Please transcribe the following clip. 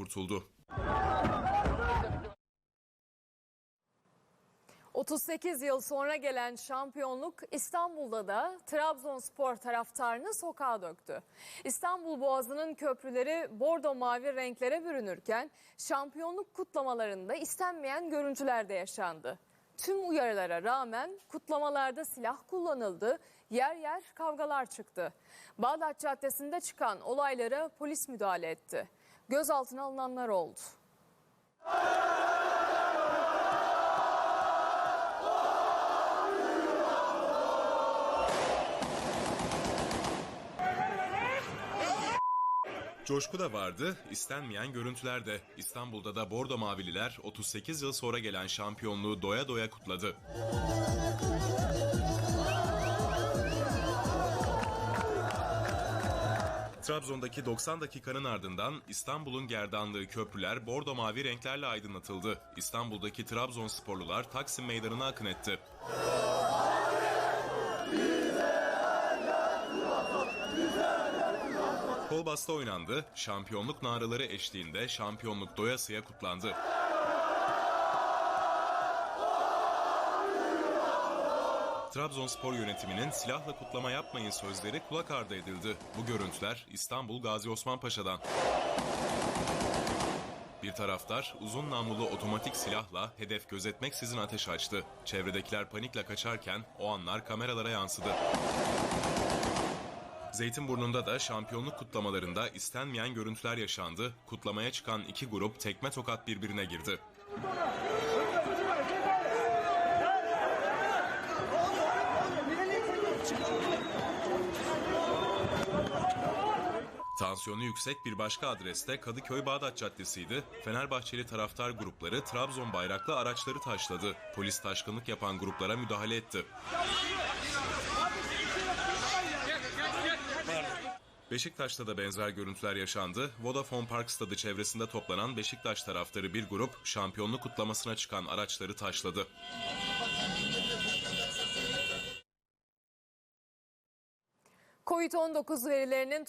kurtuldu. 38 yıl sonra gelen şampiyonluk İstanbul'da da Trabzonspor taraftarını sokağa döktü. İstanbul Boğazı'nın köprüleri bordo mavi renklere bürünürken şampiyonluk kutlamalarında istenmeyen görüntüler de yaşandı. Tüm uyarılara rağmen kutlamalarda silah kullanıldı, yer yer kavgalar çıktı. Bağdat Caddesi'nde çıkan olaylara polis müdahale etti. Gözaltına alınanlar oldu. Coşku da vardı, istenmeyen görüntüler de. İstanbul'da da Bordo Mavililer 38 yıl sonra gelen şampiyonluğu doya doya kutladı. Trabzon'daki 90 dakikanın ardından İstanbul'un gerdanlığı köprüler bordo mavi renklerle aydınlatıldı. İstanbul'daki Trabzonsporlular Taksim Meydanı'na akın etti. Kolbasta oynandı, şampiyonluk naraları eşliğinde şampiyonluk doyasıya kutlandı. Trabzonspor yönetiminin silahla kutlama yapmayın sözleri kulak ardı edildi. Bu görüntüler İstanbul Gazi Osman Paşa'dan. Bir taraftar uzun namlulu otomatik silahla hedef gözetmeksizin ateş açtı. Çevredekiler panikle kaçarken o anlar kameralara yansıdı. Zeytinburnu'nda da şampiyonluk kutlamalarında istenmeyen görüntüler yaşandı. Kutlamaya çıkan iki grup tekme tokat birbirine girdi. Tansiyonu yüksek bir başka adreste Kadıköy Bağdat Caddesi'ydi. Fenerbahçeli taraftar grupları Trabzon bayraklı araçları taşladı. Polis taşkınlık yapan gruplara müdahale etti. Beşiktaş'ta da benzer görüntüler yaşandı. Vodafone Park stadı çevresinde toplanan Beşiktaş taraftarı bir grup şampiyonluk kutlamasına çıkan araçları taşladı. Covid-19 verilerinin